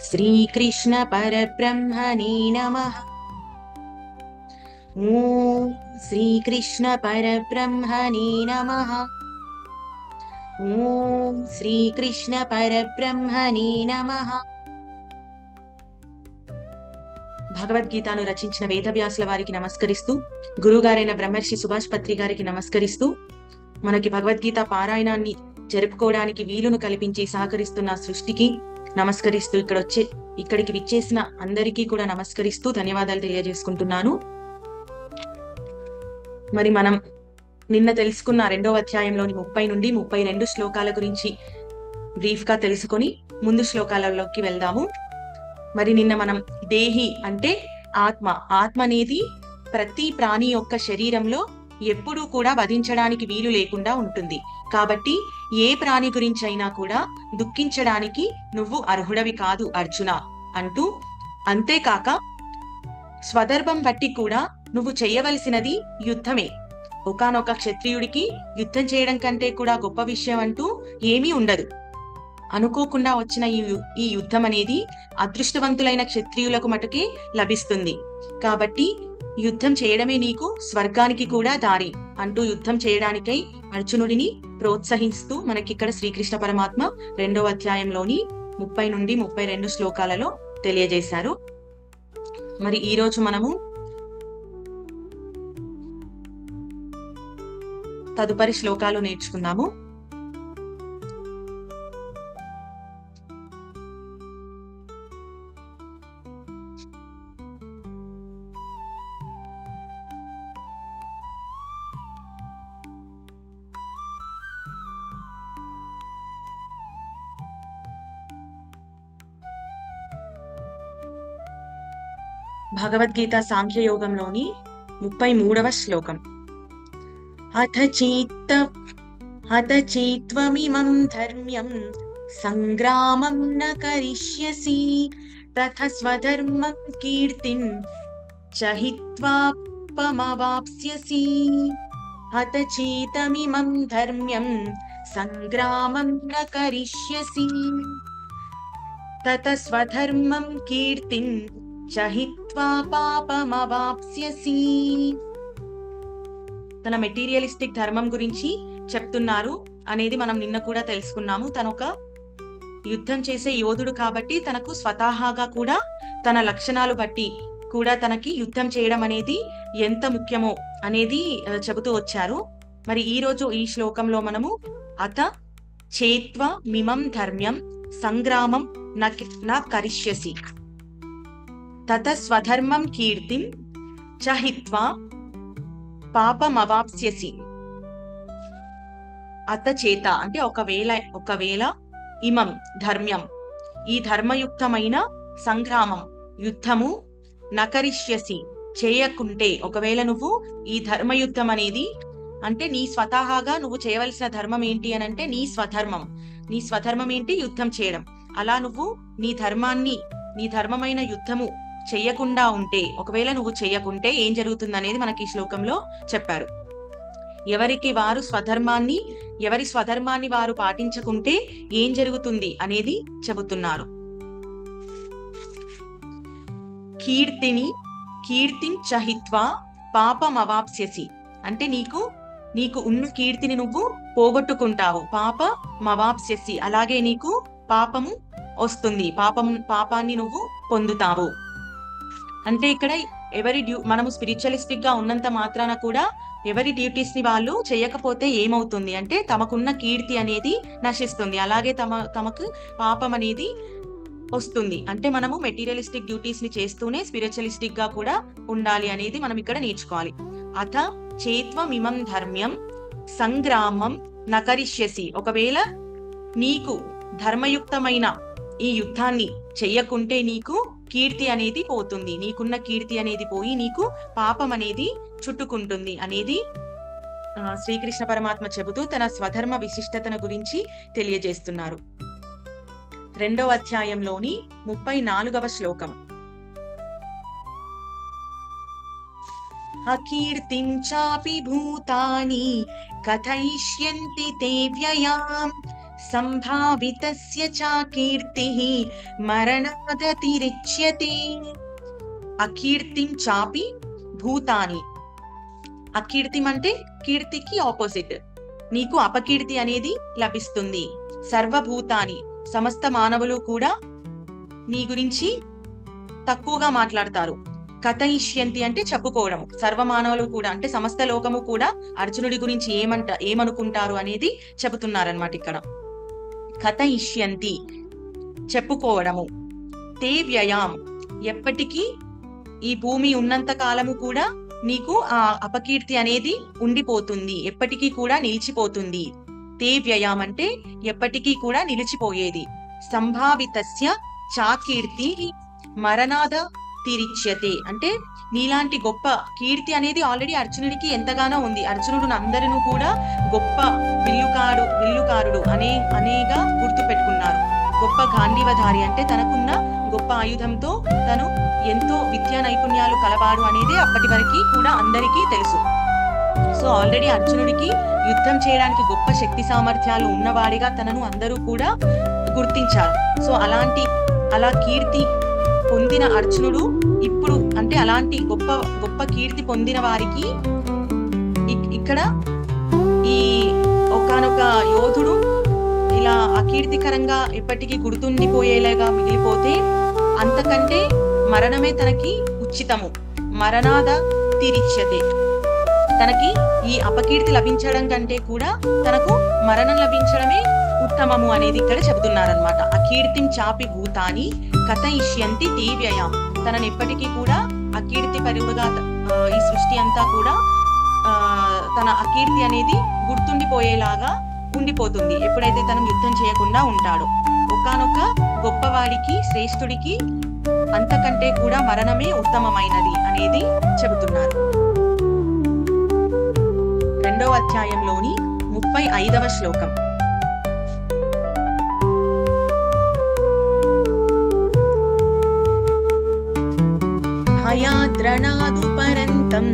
శ్రీకృష్ణ పరబ్రహ్మణే నమ. శ్రీకృష్ణ పరబ్రహ్మణే నమ. శ్రీకృష్ణ పరబ్రహ్మణే నమ. భగవద్గీతను రచించిన వేదవ్యాసుల వారికి నమస్కరిస్తూ గురుగారైన బ్రహ్మర్షి సుభాష్ పత్రి గారికి నమస్కరిస్తూ మనకి భగవద్గీత పారాయణాన్ని జరుపుకోవడానికి వీలును కల్పించి సహకరిస్తున్న సృష్టికి నమస్కరిస్తూ ఇక్కడ వచ్చే ఇక్కడికి విచ్చేసిన అందరికీ కూడా నమస్కరిస్తూ ధన్యవాదాలు తెలియజేసుకుంటున్నాను. మరి మనం నిన్న తెలుసుకున్న రెండవ అధ్యాయంలోని ముప్పై నుండి ముప్పై రెండు శ్లోకాల గురించి బ్రీఫ్గా తెలుసుకొని ముందు శ్లోకాలలోకి వెళ్దాము. మరి నిన్న మనం దేహి అంటే ఆత్మ ఆత్మ అనేది ప్రతి ప్రాణి యొక్క శరీరంలో ఎప్పుడూ కూడా వధించడానికి వీలు లేకుండా ఉంటుంది. కాబట్టి ఏ ప్రాణి గురించి అయినా కూడా దుఃఖించడానికి నువ్వు అర్హుడవి కాదు అర్జున అంటూ అంతేకాక స్వదర్భం బట్టి కూడా నువ్వు చేయవలసినది యుద్ధమే. ఒకానొక క్షత్రియుడికి యుద్ధం చేయడం కంటే కూడా గొప్ప విషయం అంటూ ఏమీ ఉండదు. అనుకోకుండా వచ్చిన ఈ ఈ యుద్ధం అనేది అదృష్టవంతులైన క్షత్రియులకు మటుకే లభిస్తుంది. కాబట్టి యుద్ధం చేయడమే నీకు స్వర్గానికి కూడా దారి అంటూ యుద్ధం చేయడానికై అర్జునుడిని ప్రోత్సహిస్తూ మనకిక్కడ శ్రీకృష్ణ పరమాత్మ రెండవ అధ్యాయంలోని ముప్పై నుండి ముప్పై రెండు శ్లోకాలలో తెలియజేశారు. మరి ఈరోజు మనము తదుపరి శ్లోకాలు నేర్చుకుందాము. భగవద్గీత సాంఖ్యయోగంలోని ముప్పై మూడవ శ్లోకం అథ చీత్త అథ చీత్వమిమం ధర్మ్యం సంగ్రామం న కరిష్యసి తథ స్వధర్మం కీర్తిం చహిత్వాపమవాప్స్యసి అత చీతమిమం ధర్మ్యం సంగ్రామం న కరిష్యసి తత స్వధర్మం కీర్తిం చహిత్వా పాపమవాప్స్యసి. తన మెటీరియలిస్టిక్ ధర్మం గురించి చెప్తున్నారు అనేది మనం నిన్న కూడా తెలుసుకున్నాము. తను ఒక యుద్ధం చేసే యోధుడు కాబట్టి తనకు స్వతహాగా కూడా తన లక్షణాలు బట్టి కూడా తనకి యుద్ధం చేయడం అనేది ఎంత ముఖ్యమో అనేది చెబుతూ వచ్చారు. మరి ఈ రోజు ఈ శ్లోకంలో మనము అత చేత్వ మిమం ధర్మ్యం సంగ్రామం నా కరిష్యసి. తత స్వధర్మం కీర్తిం చహిత్వా పాపమవాప్స్యసి. అత చేత అంటే ఒకవేళ ఒకవేళ ఇమం ధర్మ్యం. ఈ ధర్మయుక్తమైన సంగ్రామం యుద్ధము నకరిష్యసి చేయకుంటే. ఒకవేళ నువ్వు ఈ ధర్మయుద్ధం అనేది అంటే నీ స్వతహాగా నువ్వు చేయవలసిన ధర్మం ఏంటి అని అంటే నీ స్వధర్మం. నీ స్వధర్మం ఏంటి? యుద్ధం చేయడం. అలా నువ్వు నీ ధర్మాన్ని నీ ధర్మమైన యుద్ధము చెయ్యకుండా ఉంటే ఒకవేళ నువ్వు చెయ్యకుంటే ఏం జరుగుతుంది అనేది మనకి ఈ శ్లోకంలో చెప్పారు. ఎవరికి వారు స్వధర్మాన్ని ఎవరి స్వధర్మాన్ని వారు పాటించకుంటే ఏం జరుగుతుంది అనేది చెబుతున్నారు. కీర్తిని కీర్తిం చహిత్వా పాపమవాప్స్యసి. అంటే నీకు నీకు ఉన్న కీర్తిని నువ్వు పోగొట్టుకుంటావు. పాప మవాప్స్యసి అలాగే నీకు పాపము వస్తుంది. పాపం పాపాన్ని నువ్వు పొందుతావు. అంటే ఇక్కడ ఎవరి డ్యూ మనము స్పిరిచువలిస్టిక్గా ఉన్నంత మాత్రాన కూడా ఎవరి డ్యూటీస్ని వాళ్ళు చేయకపోతే ఏమవుతుంది? అంటే తమకున్న కీర్తి అనేది నశిస్తుంది. అలాగే తమ తమకు పాపం అనేది వస్తుంది. అంటే మనము మెటీరియలిస్టిక్ డ్యూటీస్ని చేస్తూనే స్పిరిచువలిస్టిక్గా కూడా ఉండాలి అనేది మనం ఇక్కడ నేర్చుకోవాలి. అథ చేత్వమిమం ధర్మ్యం సంగ్రామం నకరిష్యసి. ఒకవేళ నీకు ధర్మయుక్తమైన ఈ యుద్ధాన్ని చెయ్యకుంటే నీకు కీర్తి అనేది పోతుంది. నీకున్న కీర్తి అనేది పోయి నీకు పాపం అనేది చుట్టుకుంటుంది అనేది శ్రీకృష్ణ పరమాత్మ చెబుతూ తన స్వధర్మ విశిష్టతను గురించి తెలియజేస్తున్నారు. రెండవ అధ్యాయంలోని ముప్పై నాలుగవ శ్లోకం. అకీర్తిం చాపి భూతాని కథయిష్యంతి తే వ్యయాం సంభావితస్య చ కీర్తిః మరణాదతిరిచ్యతే. అకీర్తిం చాపి భూతాని. అకీర్తిం అంటే కీర్తికి ఆపోజిట్ నీకు అపకీర్తి అనేది లభిస్తుంది. సర్వభూతాని సమస్త మానవులు కూడా నీ గురించి తక్కువగా మాట్లాడతారు. కథయిష్యంతి అంటే చెప్పుకోవడం. సర్వమానవులు కూడా అంటే సమస్త లోకము కూడా అర్జునుడి గురించి ఏమంట ఏమనుకుంటారు అనేది చెబుతున్నారనమాట ఇక్కడ. కథయిష్యంతి. చెప్పుకోవడము. తే వ్యయాం. ఎప్పటికీ ఈ భూమి ఉన్నంత కాలము కూడా నీకు ఆ అపకీర్తి అనేది ఉండిపోతుంది. ఎప్పటికీ కూడా నిలిచిపోతుంది. తే వ్యయాం అంటే ఎప్పటికీ కూడా నిలిచిపోయేది. సంభావితస్య చాకీర్తి మరణాద తిరిచ్యతే. అంటే నీలాంటి గొప్ప కీర్తి అనేది ఆల్రెడీ అర్జునుడికి ఎంతగానో ఉంది. అర్జునుడు అందరినూ కూడా గొప్ప విల్లుకాడు విల్లుకారుడు అనే అనేగా గుర్తు పెట్టుకున్నారు. గొప్ప గాంధీవధారి అంటే తనకున్న గొప్ప ఆయుధంతో తను ఎంతో విద్యా నైపుణ్యాలు కలవాడు అనేది అప్పటి వరకు కూడా అందరికీ తెలుసు. సో ఆల్రెడీ అర్జునుడికి యుద్ధం చేయడానికి గొప్ప శక్తి సామర్థ్యాలు ఉన్నవాడిగా తనను అందరూ కూడా గుర్తించారు. సో అలాంటి అలా కీర్తి పొందిన అర్జునుడు ఇప్పుడు అంటే అలాంటి గొప్ప గొప్ప కీర్తి పొందిన వారికి ఇక్కడ ఈ ఒకానొక యోధుడు ఇలా అకీర్తికరంగా ఎప్పటికీ గుర్తుండిపోయేలాగా మిగిలిపోతే అంతకంటే మరణమే తనకి ఉచితము. మరణాద తిరిచ్యతే. తనకి ఈ అపకీర్తి లభించడం కంటే కూడా తనకు మరణం లభించడమే ఉత్తమము అనేది ఇక్కడ చెబుతున్నారనమాట అకీర్తిం చాపి భూతాని కథ ఇష్యంతి తీవ్యయాం తనని ఎప్పటికీ కూడా అకీర్తి పరువుగా ఈ సృష్టి అంతా కూడా తన అకీర్తి అనేది గుర్తుండిపోయేలాగా ఉండిపోతుంది. ఎప్పుడైతే తను యుద్ధం చేయకుండా ఉంటాడో. ఒకనొక గొప్పవాడికి శ్రేష్ఠుడికి అంతకంటే కూడా మరణమే ఉత్తమమైనది అనేది చెబుతున్నారు. రెండవ అధ్యాయంలోని ముప్పై ఐదవ శ్లోకం. భయాద్రణాదుపరంతం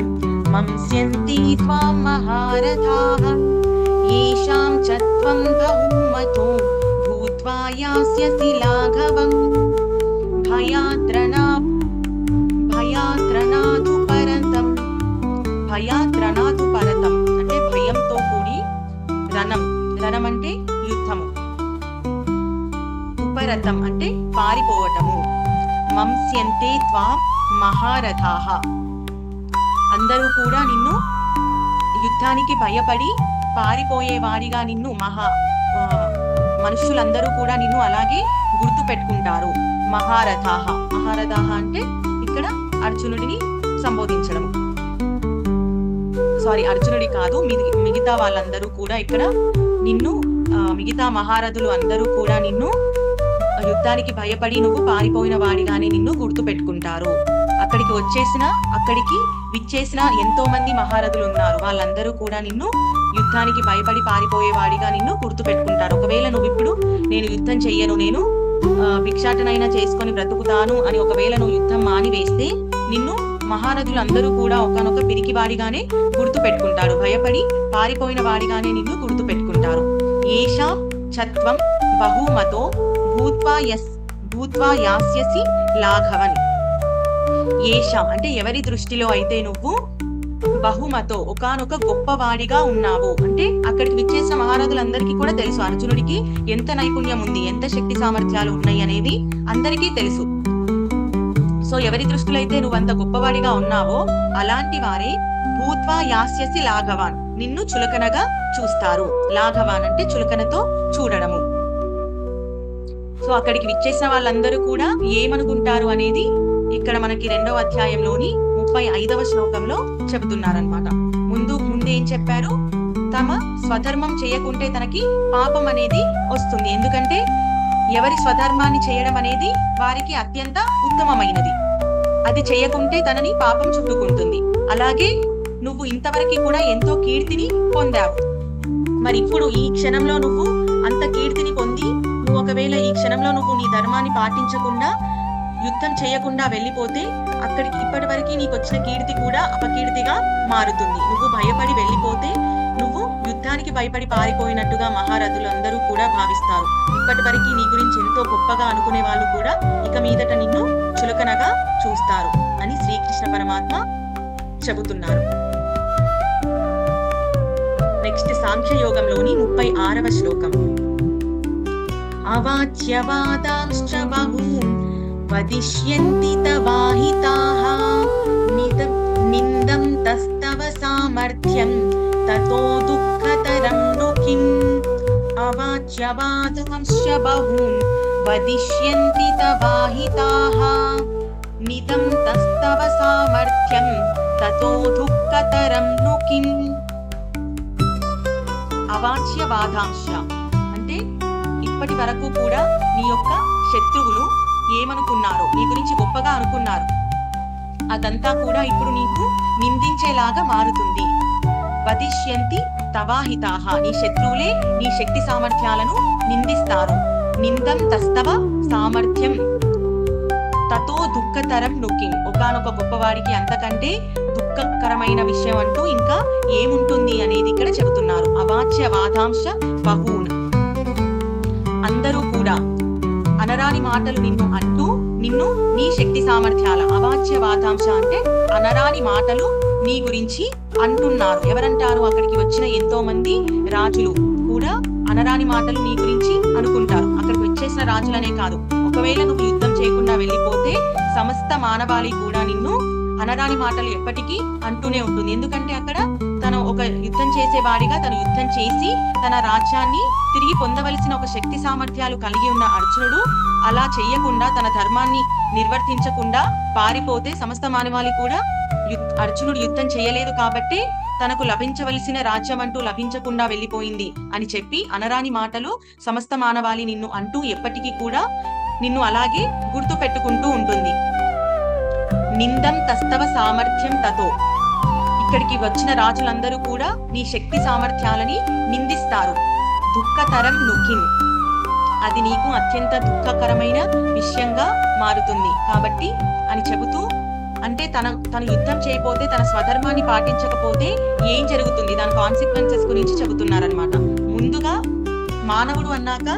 మంస్యంతి త్వాం మహారథాః येषां च त्वं बहुमतो भूत्वा यास्यसि लाघवम् भयाद्रणा భయాద్రణాదు పరతం భయాద్రణాదు పరతం అంటే భయంతో కూడి రణం రణం అంటే యుద్ధము ఉపరతం అంటే పారిపోవటము మంస్యంతే త్వా మహారథాహ అందరూ కూడా నిన్ను యుద్ధానికి భయపడి పారిపోయేవారిగా నిన్ను మహా మనుషులందరూ కూడా నిన్ను అలాగే గుర్తు పెట్టుకుంటారు. మహారథాహ మహారథాహ అంటే ఇక్కడ అర్జునుడిని సంబోధించడం సారీ అర్జునుడి కాదు మిగి- మిగతా వాళ్ళందరూ కూడా ఇక్కడ నిన్ను మిగతా మహారథులు అందరూ కూడా నిన్ను యుద్ధానికి భయపడి నువ్వు పారిపోయిన వాడిగానే నిన్ను గుర్తు పెట్టుకుంటారు. అక్కడికి వచ్చేసిన అక్కడికి విచ్చేసిన ఎంతో మంది మహారథులు ఉన్నారు. వాళ్ళందరూ కూడా నిన్ను యుద్ధానికి భయపడి పారిపోయేవాడిగా నిన్ను గుర్తు పెట్టుకుంటారు ఒకవేళ నువ్వు ఇప్పుడు నేను యుద్ధం చెయ్యను నేను భిక్షాటనైనా చేసుకొని బ్రతుకుతాను అని ఒకవేళ నువ్వు యుద్ధం మాని వేస్తే నిన్ను మహారథులు అందరూ కూడా ఒకనొక పిరికి వాడిగానే గుర్తు పెట్టుకుంటారు భయపడి పారిపోయిన వాడిగానే నిన్ను గుర్తు పెట్టుకుంటారు ఏషా చత్వం బహుమతో భూత్వా యస్ భూత్వా యాస్యసి లాఘవన్. ఏషాం. అంటే ఎవరి దృష్టిలో అయితే నువ్వు బహుమతో ఒకానొక గొప్పవాడిగా ఉన్నావు? అంటే అక్కడికి విచ్చేసిన మహారాజులందరికీ కూడా తెలుసు అర్జునుడికి ఎంత నైపుణ్యం ఉంది ఎంత శక్తి సామర్థ్యాలు ఉన్నాయి అనేది అందరికీ తెలుసు. సో ఎవరి దృష్టిలో అయితే నువ్వు అంత గొప్పవాడిగా ఉన్నావో అలాంటి వారే భూత్వా యాస్యసి లాఘవాన్. నిన్ను చులకనగా చూస్తారు. లాఘవాన్ అంటే చులకనతో చూడడము. సో అక్కడికి విచ్చేసిన వాళ్ళందరూ కూడా ఏమనుకుంటారు అనేది ఇక్కడ మనకి రెండవ అధ్యాయంలోని ముప్పై ఐదవ శ్లోకంలో చెబుతున్నారనమాట ముందు ముందేం ఏం చెప్పారు? తమ స్వధర్మం చేయకుంటే తనకి పాపం అనేది వస్తుంది. ఎందుకంటే ఎవరి స్వధర్మాన్ని చేయడం అనేది వారికి అత్యంత ఉత్తమమైనది. అది చేయకుంటే తనని పాపం చుట్టుకుంటుంది. అలాగే నువ్వు ఇంతవరకు కూడా ఎంతో కీర్తిని పొందావు. మరి ఇప్పుడు ఈ క్షణంలో నువ్వు అంత కీర్తిని పొంది నువ్వు ఒకవేళ ఈ క్షణంలో నువ్వు నీ ధర్మాన్ని పాటించకుండా యుద్ధం చేయకుండా వెళ్ళిపోతే అక్కడికి ఇప్పటి వరకు నీకు వచ్చిన కీర్తి కూడా అపకీర్తిగా మారుతుంది. నువ్వు భయపడి వెళ్ళిపోతే నువ్వు యుద్ధానికి భయపడి పారిపోయినట్టుగా మహారథులందరూ కూడా భావిస్తారు. ఇప్పటి వరకు నీ గురించి ఎంతో గొప్పగా అనుకునే వాళ్ళు కూడా ఇక మీదట నిన్ను చులకనగా చూస్తారు అని శ్రీకృష్ణ పరమాత్మ చెబుతున్నారు. నెక్స్ట్ సాంఖ్యయోగంలోని ముప్పై ఆరవ శ్లోకం. అవాచ్యవాదాంశ్చ బహూన్ వదిష్యంతి తవాహితాః నిదం నిందం తస్తవ సామర్థ్యం తతో దుఃఖతరం ను కిం అవాచ్యవాదాంశ్చ బహూన్ వదిష్యంతి తవాహితాః నిదం తస్తవ సామర్థ్యం తతో దుఃఖతరం ను కిం అవాచ్యవాదాంశ అంటే ఇప్పటి వరకు కూడా నీ యొక్క శత్రువులు ఏమనుకున్నారో నీ గురించి గొప్పగా అనుకున్నారు. అదంతా కూడా ఇప్పుడు నీకు నిందించేలాగా మారుతుంది. వదిష్యంతి తవాహితాహ నీ శత్రువులే నీ శక్తి సామర్థ్యాలను నిందిస్తారు. నిందం తస్తవ సామర్థ్యం. తతో దుఃఖతరం నుకిం ఒకనొక గొప్పవాడికి అంతకంటే దుఃఖకరమైన విషయం అంటూ ఇంకా ఏముంటుంది అనేది ఇక్కడ చెబుతున్నారు. అవాచ్య వాదాంశ బహూన్. అందరూ అనరాని మాటలు నిన్ను అంటూ నిన్ను నీ శక్తి సామర్థ్యాల అవాచ్య వాతాంశ అంటే అనరాని మాటలు నీ గురించి అంటున్నారు. ఎవరంటారు? అక్కడికి వచ్చిన ఎంతో మంది రాజులు కూడా అనరాని మాటలు నీ గురించి అనుకుంటారు. అక్కడికి వచ్చేసిన రాజులనే కాదు. ఒకవేళ నువ్వు యుద్ధం చేయకుండా వెళ్ళిపోతే సమస్త మానవాళి కూడా నిన్ను అనరాని మాటలు ఎప్పటికీ అంటూనే ఉంటుంది. ఎందుకంటే అక్కడ తను ఒక యుద్ధం చేసేవాడిగా తను యుద్ధం చేసి తన రాజ్యాన్ని తిరిగి పొందవలసిన ఒక శక్తి సామర్థ్యాలు కలిగి ఉన్న అర్జునుడు అలా చెయ్యకుండా తన ధర్మాన్ని నిర్వర్తించకుండా పారిపోతే సమస్త మానవాళి కూడా అర్జునుడు యుద్ధం చేయలేదు కాబట్టి తనకు లభించవలసిన రాజ్యం అంటూ లభించకుండా వెళ్ళిపోయింది అని చెప్పి అనరాని మాటలు సమస్త మానవాళి నిన్ను అంటూ ఎప్పటికీ కూడా నిన్ను అలాగే గుర్తు పెట్టుకుంటూ ఉంటుంది. నిందం తస్తవ సామర్థ్యం తతో. ఇక్కడికి వచ్చిన రాజులందరూ కూడా నీ శక్తి సామర్థ్యాలని నిందిస్తారు. దుఃఖతరం నుకిన్ అది నీకు అత్యంత దుఃఖకరమైన విషయంగా మారుతుంది. కాబట్టి అని చెబుతూ అంటే తన తను యుద్ధం చేయకపోతే తన స్వధర్మాన్ని పాటించకపోతే ఏం జరుగుతుంది? దాని కాన్సిక్వెన్సెస్ గురించి చెబుతున్నారనమాట ముందుగా మానవుడు అన్నాక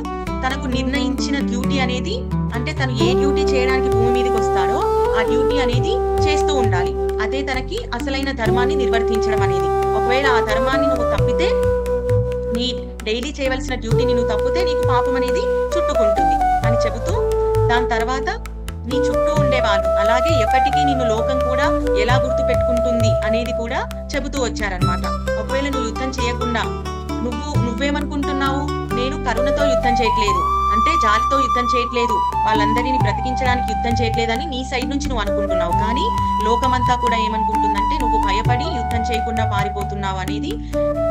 తనకు నిర్ణయించిన డ్యూటీ అనేది అంటే తను ఏ డ్యూటీ చేయడానికి భూమి మీదకి వస్తాడో ఆ డ్యూటీ అనేది చేస్తూ ఉండాలి. అదే తనకి అసలైన ధర్మాన్ని నిర్వర్తించడం అనేది. ఒకవేళ ఆ ధర్మాన్ని నువ్వు తప్పితే నీ డైలీ చేయవలసిన డ్యూటీని నువ్వు తప్పితే నీకు పాపం అనేది చుట్టుకుంటుంది అని చెబుతూ దాని తర్వాత నీ చుట్టూ ఉండేవాళ్ళు అలాగే ఎప్పటికీ నిన్ను లోకం కూడా ఎలా గుర్తు పెట్టుకుంటుంది అనేది కూడా చెబుతూ వచ్చారనమాట ఒకవేళ నువ్వు యుద్ధం చేయకుండా నువ్వు నువ్వేమనుకుంటున్నావు? నేను కరుణతో యుద్ధం చేయట్లేదు. అంటే జాతితో యుద్ధం చేయట్లేదు. వాళ్ళందరినీ బ్రతికించడానికి యుద్ధం చేయట్లేదని నీ సైడ్ నుంచి నువ్వు అనుకుంటున్నావు. కానీ లోకమంతా కూడా ఏమనుకుంటుందంటే నువ్వు భయపడి యుద్ధం చేయకుండా పారిపోతున్నావు అనేది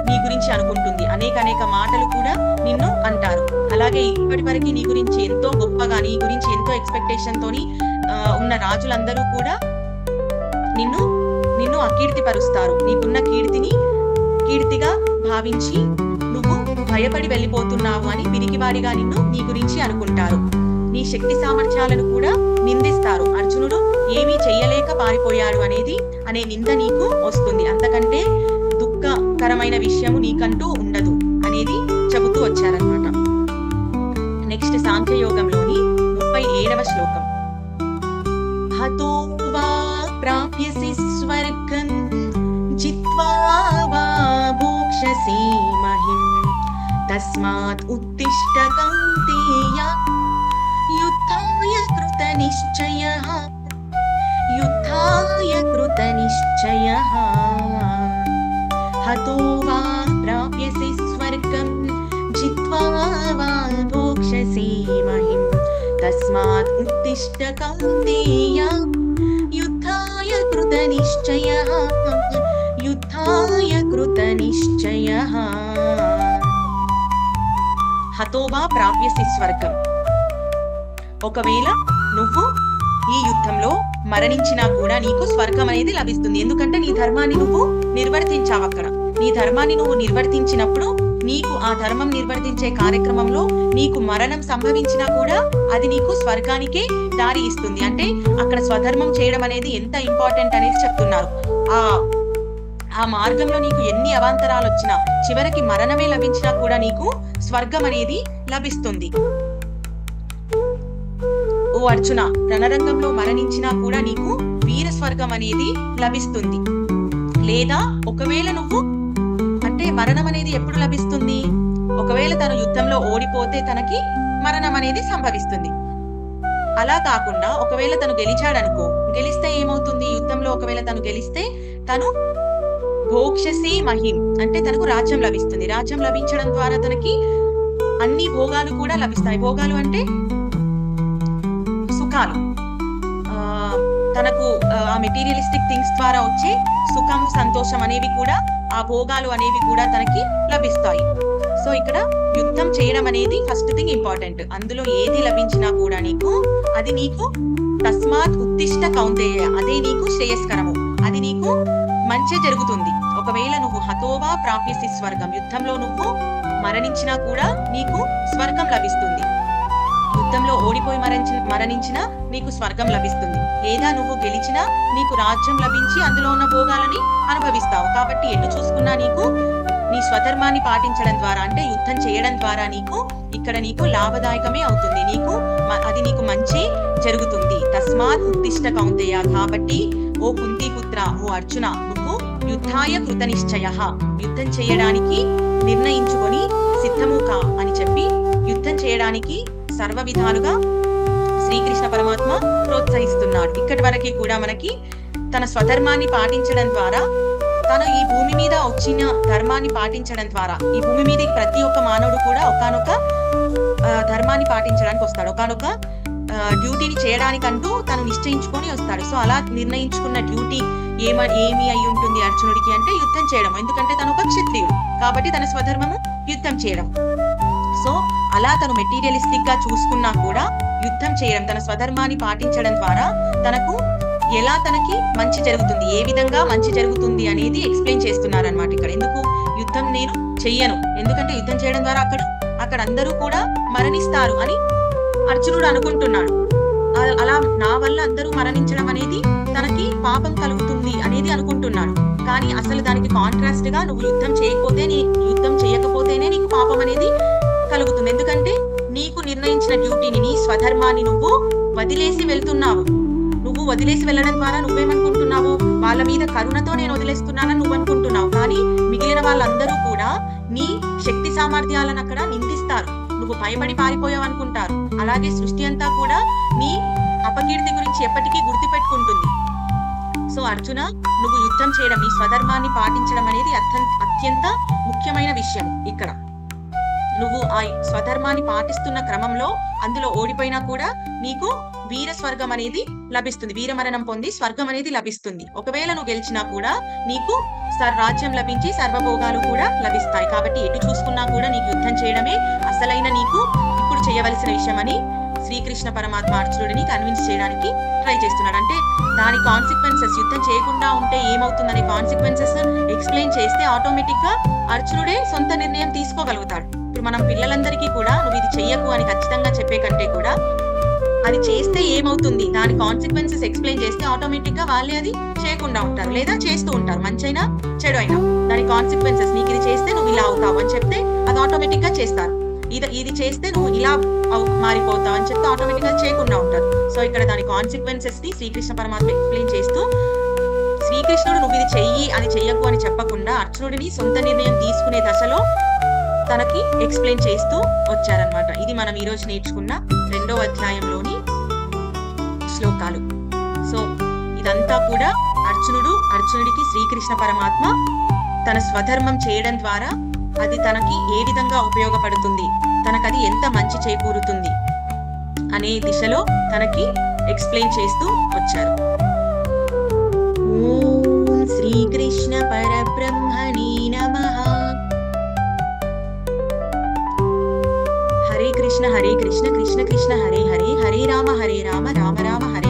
నీ గురించి అనుకుంటుంది. అనేక అనేక మాటలు కూడా నిన్ను అంటారు. అలాగే ఇప్పటి వరకు నీ గురించి ఎంతో గొప్పగా నీ గురించి ఎంతో ఎక్స్పెక్టేషన్ తోని ఉన్న రాజులందరూ కూడా నిన్ను నిన్ను అకీర్తిపరుస్తారు. నీకున్న కీర్తిని కీర్తిగా భావించి భయపడి వెళ్ళిపోతున్నావు అని పిరికివాడిగా నిన్ను నీ గురించి అనుకుంటారు. నీ శక్తి సామర్థ్యాలను కూడా నిందిస్తారు. అర్జునుడు ఏమీ చెయ్యలేక పారిపోయాడు అనేది అనే నింద నీకు వస్తుంది. అంతకంటే దుఃఖకరమైన విషయము నీకంటూ ఉండదు అనేది చెబుతూ వచ్చారనమాట నెక్స్ట్ సాంఖ్యయోగంలోని ముప్పై ఏడవ శ్లోకం. హతో వా ప్రాప్యసి స్వర్గం జిత్వా వా భోక్షసి तस्मात् उत्तिष्ठ कौन्तेय युद्धाय कृतनिश्चयः युद्धाय कृतनिश्चयः। हतो वा प्राप्यसि स्वर्गं जित्वा वा भोक्षसि महिम् तस्मात् उत्तिष्ठ उत्तिष्ठकौन्तेया। युद्धाय कृतनिश्चयः। युद्धाय कृतनिश्चयः। హతోబా ప్రాప్యసి స్వర్గం. ఒకవేళ నువ్వు ఈ యుద్ధంలో మరణించినా కూడా నీకు స్వర్గం అనేది లభిస్తుంది. ఎందుకంటే నీ ధర్మాన్ని నువ్వు నిర్వర్తించావు అక్కడ. నీ ధర్మాన్ని నువ్వు నిర్వర్తించినప్పుడు నీకు ఆ ధర్మం నిర్వర్తించే కార్యక్రమంలో నీకు మరణం సంభవించినా కూడా అది నీకు స్వర్గానికే దారి ఇస్తుంది. అంటే అక్కడ స్వధర్మం చేయడం అనేది ఎంత ఇంపార్టెంట్ అనేది చెప్తున్నారు. ఆ ఆ మార్గంలో నీకు ఎన్ని అవాంతరాలు వచ్చినా చివరికి మరణమే లభించినా కూడా నీకు స్వర్గం అనేది లభిస్తుంది. ఓ అర్జున రణరంగంలో మరణించినా కూడా నీకు వీర స్వర్గం అనేది లభిస్తుంది. లేదా ఒకవేళ నువ్వు అంటే మరణం అనేది ఎప్పుడు లభిస్తుంది? ఒకవేళ తను యుద్ధంలో ఓడిపోతే తనకి మరణం అనేది సంభవిస్తుంది. అలా కాకుండా ఒకవేళ తను గెలిచాడనుకో గెలిస్తే ఏమవుతుంది? యుద్ధంలో ఒకవేళ తను గెలిస్తే తను భోక్షసి మహిం. అంటే తనకు రాజ్యం లభిస్తుంది. రాజ్యం లభించడం ద్వారా తనకి అన్ని భోగాలు కూడా లభిస్తాయి. భోగాలు అంటే సుఖాలు. తనకు ఆ మెటీరియలిస్టిక్ థింగ్స్ ద్వారా వచ్చే సుఖం సంతోషం అనేవి కూడా ఆ భోగాలు అనేవి కూడా తనకి లభిస్తాయి. సో ఇక్కడ యుద్ధం చేయడం అనేది ఫస్ట్ థింగ్ ఇంపార్టెంట్ అందులో ఏది లభించినా కూడా నీకు అది నీకు తస్మాత్ ఉత్తిష్ట కౌందేయ అదే నీకు శ్రేయస్కరము. అది నీకు మంచి జరుగుతుంది. ఒకవేళ నువ్వు హతోవా ప్రాప్యసి స్వర్గం యుద్ధంలో నువ్వు మరణించినా కూడా నీకు స్వర్గం లభిస్తుంది. యుద్ధంలో ఓడిపోయి మరణించిన మరణించినా నీకు స్వర్గం లభిస్తుంది. లేదా నువ్వు గెలిచినా నీకు రాజ్యం లభించి అందులో ఉన్న భోగాలని అనుభవిస్తావు. కాబట్టి ఎటు చూసుకున్నా నీకు నీ స్వధర్మాన్ని పాటించడం ద్వారా అంటే యుద్ధం చేయడం ద్వారా నీకు ఇక్కడ నీకు లాభదాయకమే అవుతుంది. నీకు అది నీకు మంచి జరుగుతుంది. తస్మాత్ ఉత్తిష్ట కౌంతయ్య కాబట్టి ఓ కుంతిపుత్ర ఓ అర్జున యుద్ధాయ కృత నిశ్చయ యుద్ధం చేయడానికి నిర్ణయించుకొని సిద్ధము కా అని చెప్పి యుద్ధం చేయడానికి సర్వ విధాలుగా శ్రీకృష్ణ పరమాత్మ ప్రోత్సహిస్తున్నాడు. ఇక్కడి వరకు కూడా మనకి తన స్వధర్మాన్ని పాటించడం ద్వారా తను ఈ భూమి మీద వచ్చిన ధర్మాన్ని పాటించడం ద్వారా ఈ భూమి మీద ప్రతి ఒక్క మానవుడు కూడా ఒకనొక ధర్మాన్ని పాటించడానికి వస్తాడు. ఒకనొక డ్యూటీని చేయడానికంటూ తను నిశ్చయించుకొని వస్తాడు. సో అలా నిర్ణయించుకున్న డ్యూటీ ఏమ ఏమి అయి ఉంటుంది అర్జునుడికి అంటే యుద్ధం చేయడం ఎందుకంటే తను ఒక క్షత్రియుడు. కాబట్టి తన స్వధర్మము యుద్ధం చేయడం. సో అలా తను మెటీరియలిస్టిక్గా చూసుకున్నా కూడా యుద్ధం చేయడం తన స్వధర్మాన్ని పాటించడం ద్వారా తనకు ఎలా తనకి మంచి జరుగుతుంది ఏ విధంగా మంచి జరుగుతుంది అనేది ఎక్స్ప్లెయిన్ చేస్తున్నారు అనమాట ఇక్కడ. ఎందుకు? యుద్ధం నేను చెయ్యను. ఎందుకంటే యుద్ధం చేయడం ద్వారా అక్కడ అక్కడ అందరూ కూడా మరణిస్తారు అని అర్జునుడు అనుకుంటున్నాడు. అలా నా వల్ల అందరూ మరణించడం అనేది తనకి పాపం కలుగుతుంది అనేది అనుకుంటున్నాడు కానీ అసలు దానికి కాంట్రాస్ట్గా నువ్వు యుద్ధం చేయకపోతే నీ యుద్ధం చేయకపోతేనే నీకు పాపం అనేది కలుగుతుంది. ఎందుకంటే నీకు నిర్ణయించిన డ్యూటీని నీ స్వధర్మాన్ని నువ్వు వదిలేసి వెళ్తున్నావు. నువ్వు వదిలేసి వెళ్ళడం ద్వారా నువ్వేమనుకుంటున్నావు? వాళ్ళ మీద కరుణతో నేను వదిలేస్తున్నానని నువ్వు అనుకుంటున్నావు కానీ మిగిలిన వాళ్ళందరూ కూడా నీ శక్తి సామర్థ్యాలను అక్కడ నిందిస్తారు. నువ్వు భయపడి పారిపోయావు అనుకుంటారు అలాగే సృష్టి అంతా కూడా నీ అపకీర్తి గురించి ఎప్పటికీ గుర్తుపెట్టుకుంటుంది. సో అర్జున నువ్వు యుద్ధం చేయడం ఈ స్వధర్మాన్ని పాటించడం అనేది అత్యంత ముఖ్యమైన విషయం ఇక్కడ. నువ్వు ఆ స్వధర్మాన్ని పాటిస్తున్న క్రమంలో అందులో ఓడిపోయినా కూడా నీకు వీర స్వర్గం అనేది లభిస్తుంది. వీరమరణం పొంది స్వర్గం అనేది లభిస్తుంది. ఒకవేళ నువ్వు గెలిచినా కూడా నీకు రాజ్యం లభించి సర్వభోగాలు కూడా లభిస్తాయి. కాబట్టి ఎటు చూసుకున్నా కూడా నీకు యుద్ధం చేయడమే అసలైన నీకు ఇప్పుడు చేయవలసిన విషయం అని శ్రీకృష్ణ పరమాత్మ అర్జునుడిని కన్విన్స్ చేయడానికి ట్రై చేస్తున్నాడు. అంటే దాని కాన్సిక్వెన్సెస్ యుద్ధం చేయకుండా ఉంటే ఏమవుతుందనే కాన్సిక్వెన్సెస్ ఎక్స్ప్లెయిన్ చేస్తే ఆటోమేటిక్గా అర్జునుడే సొంత నిర్ణయం తీసుకోగలుగుతాడు. ఇప్పుడు మనం పిల్లలందరికీ కూడా నువ్వు ఇది చెయ్యకు అని ఖచ్చితంగా చెప్పే కంటే కూడా అది చేస్తే ఏమవుతుంది? దాని కాన్సిక్వెన్సెస్ ఎక్స్ప్లెయిన్ చేస్తే ఆటోమేటిక్గా వాళ్ళే అది చేయకుండా ఉంటారు లేదా చేస్తూ ఉంటారు. మంచైనా చెడు అయినా దాని కాన్సిక్వెన్సెస్ నీకు ఇది చేస్తే నువ్వు ఇలా అవుతావు అని చెప్తే అది ఆటోమేటిక్గా చేస్తారు. ఇది ఇది చేస్తే నువ్వు ఇలా మారిపోతావు అని చెప్తే ఆటోమేటిక్గా చేయకుండా ఉంటారు. సో ఇక్కడ దాని కాన్సిక్వెన్సెస్ని శ్రీకృష్ణ పరమాత్మ ఎక్స్ప్లెయిన్ చేస్తూ శ్రీకృష్ణుడు నువ్వు ఇది చెయ్యి అని చెయ్యకు అని చెప్పకుండా అర్జునుడిని సొంత నిర్ణయం తీసుకునే దశలో తనకి ఎక్స్ప్లెయిన్ చేస్తూ వచ్చారనమాట ఇది మనం ఈరోజు నేర్చుకున్న రెండో అధ్యాయంలోని శ్లోకాలు. సో ఇదంతా కూడా అర్జునుడు అర్జునుడికి శ్రీకృష్ణ పరమాత్మ తన స్వధర్మం చేయడం ద్వారా అది తనకి ఏ విధంగా ఉపయోగపడుతుంది? తనకు అది ఎంత మంచి చేకూరుతుంది? అనే దిశలో తనకి ఎక్స్ప్లెయిన్ చేస్తూ వచ్చారు. ఓం శ్రీకృష్ణ పరబ్రహ్మణి నమః. హరే కృష్ణ హరే కృష్ణ కృష్ణ కృష్ణ హరే హరే హరే రామ హరే రామ రామ రామ హరే